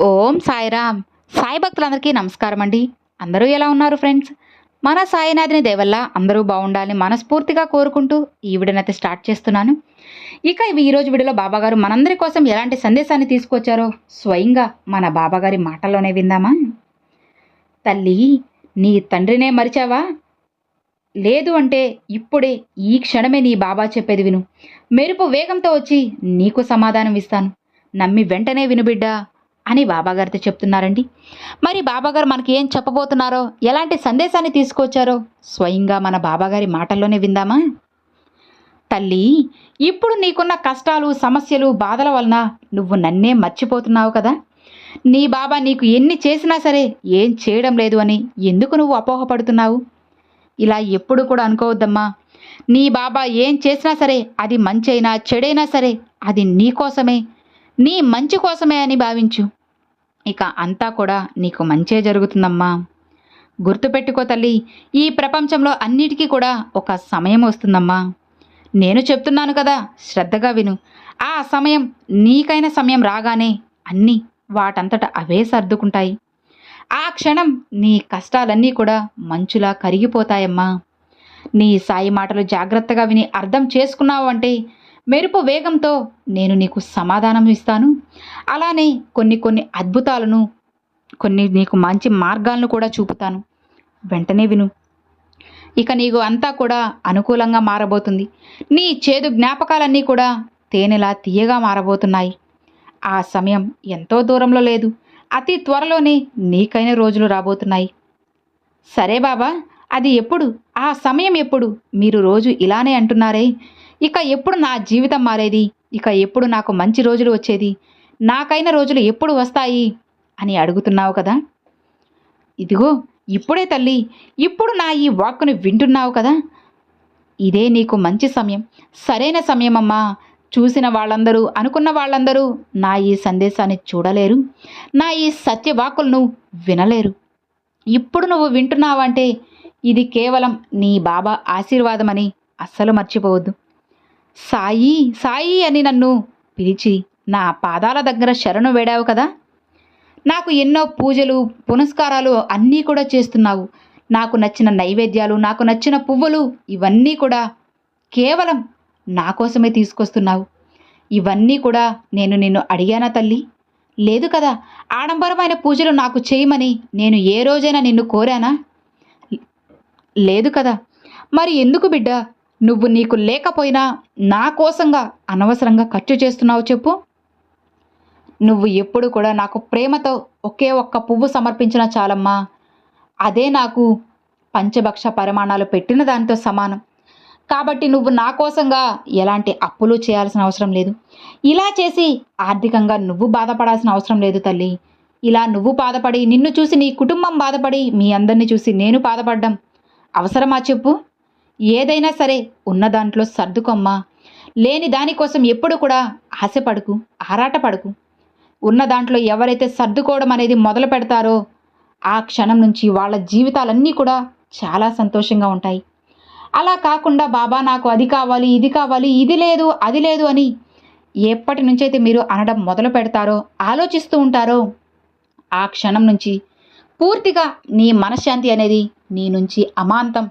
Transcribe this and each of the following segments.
ఓం సాయిరామ్. సాయి భక్తులందరికీ నమస్కారం అండి. అందరూ ఎలా ఉన్నారు ఫ్రెండ్స్? మన సాయినాథిని దేవల్ల అందరూ బాగుండాలని మనస్ఫూర్తిగా కోరుకుంటూ ఈ విడనైతే స్టార్ట్ చేస్తున్నాను. ఇక ఇవి ఈరోజు వీడియోలో బాబాగారు మనందరి కోసం ఎలాంటి సందేశాన్ని తీసుకొచ్చారో స్వయంగా మన బాబాగారి మాటల్లోనే విందామా? తల్లి నీ తండ్రినే మరిచావా? లేదు అంటే ఇప్పుడే ఈ క్షణమే నీ బాబా చెప్పేది విను. మెరుపు వేగంతో వచ్చి నీకు సమాధానం ఇస్తాను. నమ్మి వెంటనే విను బిడ్డా. అని బాబాగారితో చెప్తున్నారండి. మరి బాబాగారు మనకి ఏం చెప్పబోతున్నారో ఎలాంటి సందేశాన్ని తీసుకొచ్చారో స్వయంగా మన బాబాగారి మాటల్లోనే విందామా? తల్లి ఇప్పుడు నీకున్న కష్టాలు సమస్యలు బాధల వలన నువ్వు నన్నే మర్చిపోతున్నావు కదా. నీ బాబా నీకు ఎన్ని చేసినా సరే ఏం చేయడం లేదు అని ఎందుకు నువ్వు అపోహపడుతున్నావు? ఇలా ఎప్పుడు కూడా అనుకోవద్దమ్మా. నీ బాబా ఏం చేసినా సరే అది మంచైనా చెడైనా సరే అది నీకోసమే నీ మంచి కోసమే అని భావించు. ఇక అంతా కూడా నీకు మంచే జరుగుతుందమ్మా. గుర్తుపెట్టుకో తల్లి ఈ ప్రపంచంలో అన్నిటికీ కూడా ఒక సమయం వస్తుందమ్మా. నేను చెప్తున్నాను కదా శ్రద్ధగా విను. ఆ సమయం నీకైన సమయం రాగానే అన్నీ వాటంతట అవే సర్దుకుంటాయి. ఆ క్షణం నీ కష్టాలన్నీ కూడా మంచులా కరిగిపోతాయమ్మా. నీ సాయి మాటలు జాగ్రత్తగా విని అర్థం చేసుకున్నావు అంటే మెరుపు వేగంతో నేను నీకు సమాధానం ఇస్తాను. అలానే కొన్ని కొన్ని అద్భుతాలను కొన్ని నీకు మంచి మార్గాలను కూడా చూపుతాను. వెంటనే విను. ఇక నీకు అంతా కూడా అనుకూలంగా మారబోతుంది. నీ చేదు జ్ఞాపకాలన్నీ కూడా తేనెలా తీయగా మారబోతున్నాయి. ఆ సమయం ఎంతో దూరంలో లేదు. అతి త్వరలోనే నీకైన రోజులు రాబోతున్నాయి. సరే బాబా అది ఎప్పుడు? ఆ సమయం ఎప్పుడు? మీరు రోజు ఇలానే అంటున్నారే. ఇక ఎప్పుడు నా జీవితం మారేది? ఇక ఎప్పుడు నాకు మంచి రోజులు వచ్చేది? నాకైన రోజులు ఎప్పుడు వస్తాయి? అని అడుగుతున్నావు కదా? ఇదిగో ఇప్పుడే తల్లి ఇప్పుడు నా ఈ వాక్కుని వింటున్నావు కదా? ఇదే నీకు మంచి సమయం. సరైన సమయం అమ్మా చూసిన వాళ్ళందరూ అనుకున్న వాళ్ళందరూ నా ఈ సందేశాన్ని చూడలేరు. నా ఈ సత్యవాకులను వినలేరు. ఇప్పుడు నువ్వు వింటున్నావంటే ఇది కేవలం నీ బాబా ఆశీర్వాదమని అస్సలు మర్చిపోవద్దు. సాయి సాయి అని నన్ను పిలిచి నా పాదాల దగ్గర శరణు వేడావు కదా. నాకు ఎన్నో పూజలు పునస్కారాలు అన్నీ కూడా చేస్తున్నావు. నాకు నచ్చిన నైవేద్యాలు నాకు నచ్చిన పువ్వులు ఇవన్నీ కూడా కేవలం నా కోసమే తీసుకొస్తున్నావు. ఇవన్నీ కూడా నేను నిన్ను అడిగానా తల్లి? లేదు కదా. ఆడంబరమైన పూజలు నాకు చేయమని నేను ఏ రోజైనా నిన్ను కోరానా? లేదు కదా. మరి ఎందుకు బిడ్డ? నువ్వు నీకు లేకపోయినా నా కోసంగా అనవసరంగా ఖర్చు చేస్తున్నావు చెప్పు. నువ్వు ఎప్పుడు కూడా నాకు ప్రేమతో ఒకే ఒక్క పువ్వు సమర్పించినా చాలమ్మా. అదే నాకు పంచభక్ష పరిమాణాలు పెట్టిన దానితో సమానం. కాబట్టి నువ్వు నా కోసంగా ఎలాంటి అప్పులు చేయాల్సిన అవసరం లేదు. ఇలా చేసి ఆర్థికంగా నువ్వు బాధపడాల్సిన అవసరం లేదు తల్లి. ఇలా నువ్వు బాధపడి నిన్ను చూసి నీ కుటుంబం బాధపడి మీ అందరిని చూసి నేను బాధపడ్డం అవసరమా చెప్పు? ఏదైనా సరే ఉన్న దాంట్లో సర్దుకోమ్మా. లేని దానికోసం ఎప్పుడు కూడా ఆశపడకు ఆరాటపడకు. ఉన్న దాంట్లో ఎవరైతే సర్దుకోవడం అనేది మొదలు పెడతారో ఆ క్షణం నుంచి వాళ్ళ జీవితాలన్నీ కూడా చాలా సంతోషంగా ఉంటాయి. అలా కాకుండా బాబా నాకు అది కావాలి ఇది కావాలి ఇది లేదు అది లేదు అని ఎప్పటి నుంచైతే మీరు అనడం మొదలు పెడతారో ఆలోచిస్తూ ఉంటారో ఆ క్షణం నుంచి పూర్తిగా నీ మనశ్శాంతి అనేది నీ నుంచి అమాంతం.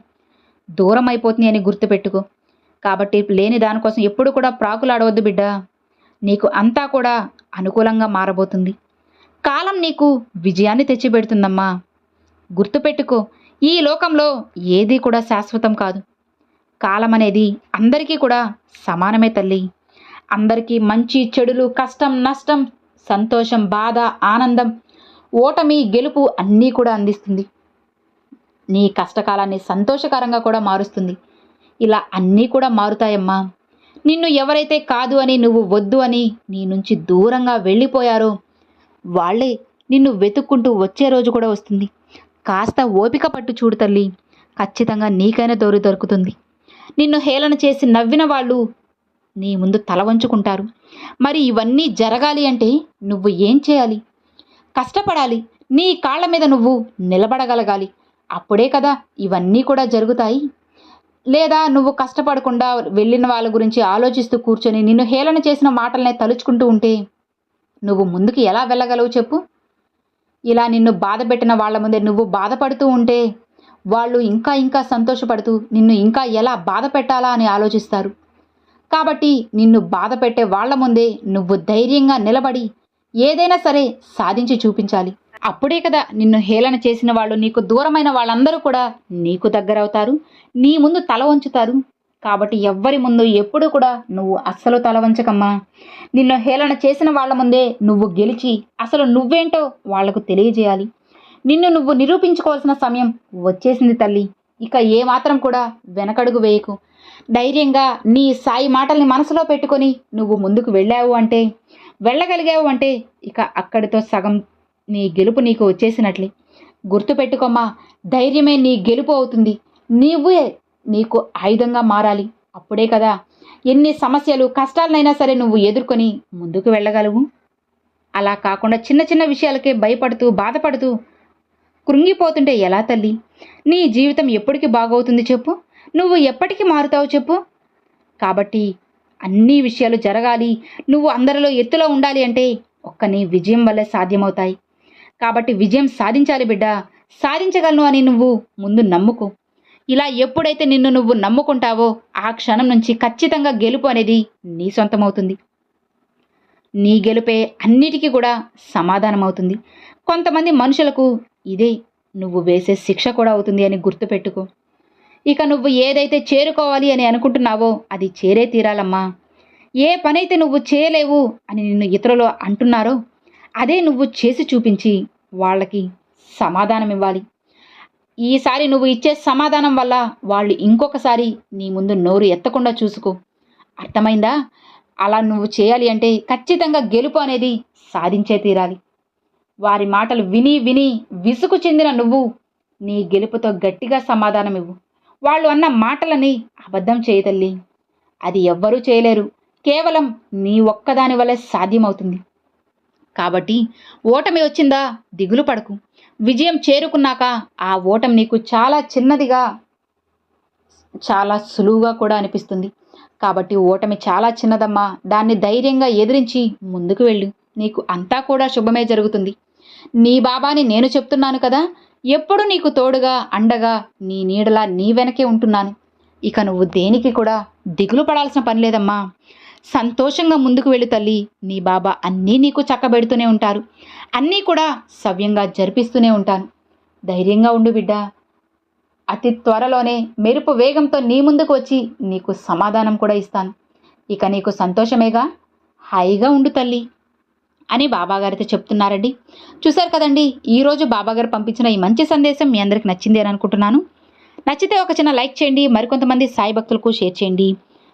దూరం అయిపోతుంది అని గుర్తుపెట్టుకో. కాబట్టి లేని దానికోసం ఎప్పుడు కూడా ప్రాకులాడవద్దు బిడ్డ. నీకు అంతా కూడా అనుకూలంగా మారబోతుంది. కాలం నీకు విజయాన్ని తెచ్చిపెడుతుందమ్మా. గుర్తుపెట్టుకో ఈ లోకంలో ఏది కూడా శాశ్వతం కాదు. కాలం అనేది అందరికీ కూడా సమానమే తల్లి. అందరికీ మంచి చెడులు కష్టం నష్టం సంతోషం బాధ ఆనందం ఓటమి గెలుపు అన్నీ కూడా అందిస్తుంది. నీ కష్టకాలాన్ని సంతోషకరంగా కూడా మారుస్తుంది. ఇలా అన్నీ కూడా మారుతాయమ్మా. నిన్ను ఎవరైతే కాదు అని నువ్వు వద్దు అని నీ నుంచి దూరంగా వెళ్ళిపోయారో వాళ్ళే నిన్ను వెతుక్కుంటూ వచ్చే రోజు కూడా వస్తుంది. కాస్త ఓపిక పట్టు చూడు తల్లి. ఖచ్చితంగా నీకైనా దోరు దొరుకుతుంది. నిన్ను హేళన చేసి నవ్విన వాళ్ళు నీ ముందు తల వంచుకుంటారు. మరి ఇవన్నీ జరగాలి అంటే నువ్వు ఏం చేయాలి? కష్టపడాలి. నీ కాళ్ళ మీద నువ్వు నిలబడగలగాలి. అప్పుడే కదా ఇవన్నీ కూడా జరుగుతాయి. లేదా నువ్వు కష్టపడకుండా వెళ్ళిన వాళ్ళ గురించి ఆలోచిస్తూ కూర్చొని నిన్ను హేళన చేసిన మాటలనే తలుచుకుంటూ ఉంటే నువ్వు ముందుకు ఎలా వెళ్ళగలవు చెప్పు? ఇలా నిన్ను బాధ పెట్టిన వాళ్ళ ముందే నువ్వు బాధపడుతూ ఉంటే వాళ్ళు ఇంకా ఇంకా సంతోషపడుతూ నిన్ను ఇంకా ఎలా బాధ పెట్టాలా అని ఆలోచిస్తారు. కాబట్టి నిన్ను బాధ పెట్టే వాళ్ళ ముందే నువ్వు ధైర్యంగా నిలబడి ఏదైనా సరే సాధించి చూపించాలి. అప్పుడే కదా నిన్ను హేళన చేసిన వాళ్ళు నీకు దూరమైన వాళ్ళందరూ కూడా నీకు దగ్గరవుతారు నీ ముందు తల వంచుతారు. కాబట్టి ఎవ్వరి ముందు ఎప్పుడు కూడా నువ్వు అస్సలు తల వంచకమ్మా. నిన్ను హేళన చేసిన వాళ్ళ ముందే నువ్వు గెలిచి అసలు నువ్వేంటో వాళ్ళకు తెలియజేయాలి. నిన్ను నువ్వు నిరూపించుకోవాల్సిన సమయం వచ్చేసింది తల్లి. ఇక ఏమాత్రం కూడా వెనకడుగు వేయకు. ధైర్యంగా నీ సాయి మాటల్ని మనసులో పెట్టుకొని నువ్వు ముందుకు వెళ్ళావు అంటే వెళ్ళగలిగావు అంటే ఇక అక్కడితో సగం నీ గెలుపు నీకు వచ్చేసినట్లే. గుర్తుపెట్టుకోమ్మా ధైర్యమే నీ గెలుపు అవుతుంది. నీవే నీకు ఆయుధంగా మారాలి. అప్పుడే కదా ఎన్ని సమస్యలు కష్టాలనైనా సరే నువ్వు ఎదుర్కొని ముందుకు వెళ్ళగలవు. అలా కాకుండా చిన్న చిన్న విషయాలకే భయపడుతూ బాధపడుతూ కృంగిపోతుంటే ఎలా తల్లి? నీ జీవితం ఎప్పటికి బాగవుతుంది చెప్పు? నువ్వు ఎప్పటికి మారుతావు చెప్పు? కాబట్టి అన్ని విషయాలు జరగాలి. నువ్వు అందరిలో ఎత్తులో ఉండాలి అంటే ఒక్క నీ విజయం వల్లే సాధ్యమవుతాయి. కాబట్టి విజయం సాధించాలి బిడ్డ. సాధించగలను అని నువ్వు ముందు నమ్ముకో. ఇలా ఎప్పుడైతే నిన్ను నువ్వు నమ్ముకుంటావో ఆ క్షణం నుంచి ఖచ్చితంగా గెలుపు అనేది నీ సొంతమవుతుంది. నీ గెలుపే అన్నిటికీ కూడా సమాధానం అవుతుంది కొంతమంది మనుషులకు ఇదే నువ్వు వేసే శిక్ష కూడా అవుతుంది అని గుర్తుపెట్టుకో. ఇక నువ్వు ఏదైతే చేరుకోవాలి అని అనుకుంటున్నావో అది చేరే తీరాలమ్మా. ఏ పనైతే నువ్వు చేయలేవు అని నిన్ను ఇతరులు అంటున్నారో అదే నువ్వు చేసి చూపించి వాళ్ళకి సమాధానం ఇవ్వాలి. ఈసారి నువ్వు ఇచ్చే సమాధానం వల్ల వాళ్ళు ఇంకొకసారి నీ ముందు నోరు ఎత్తకుండా చూసుకో. అర్థమైందా? అలా నువ్వు చేయాలి అంటే ఖచ్చితంగా గెలుపు అనేది సాధించే తీరాలి. వారి మాటలు విని విని విసుగు చెందిన నువ్వు నీ గెలుపుతో గట్టిగా సమాధానం ఇవ్వు. వాళ్ళు అన్న మాటలని అబద్ధం చేయతల్లి అది ఎవ్వరూ చేయలేరు. కేవలం నీ ఒక్కదాని వల్లే సాధ్యమవుతుంది. కాబట్టి ఓటమి వచ్చిందా? దిగులు పడకు. విజయం చేరుకున్నాక ఆ ఓటమి నీకు చాలా చిన్నదిగా చాలా సులువుగా కూడా అనిపిస్తుంది. కాబట్టి ఓటమి చాలా చిన్నదమ్మా. దాన్ని ధైర్యంగా ఎదిరించి ముందుకు వెళ్ళు. నీకు అంతా కూడా శుభమే జరుగుతుంది. నీ బాబాని నేను చెప్తున్నాను కదా? ఎప్పుడు నీకు తోడుగా అండగా నీ నీడలా నీ వెనకే ఉంటున్నాను. ఇక నువ్వు దేనికి కూడా దిగులు పడాల్సిన పని లేదమ్మా. సంతోషంగా ముందుకు వెళ్ళు తల్లి. నీ బాబా అన్నీ నీకు చక్కబెడుతూనే ఉంటారు. అన్నీ కూడా సవ్యంగా జరిపిస్తూనే ఉంటాను ధైర్యంగా ఉండు బిడ్డ. అతి త్వరలోనే మెరుపు వేగంతో నీ ముందుకు వచ్చి నీకు సమాధానం కూడా ఇస్తాను. ఇక నీకు సంతోషమేగా? హాయిగా ఉండు తల్లి. అని బాబాగారితో చెప్తున్నారండి. చూశారు కదండి ఈరోజు బాబాగారు పంపించిన ఈ మంచి సందేశం మీ అందరికి నచ్చింది అని అనుకుంటున్నాను. నచ్చితే ఒక చిన్న లైక్ చేయండి మరికొంతమంది సాయి భక్తులకు షేర్ చేయండి.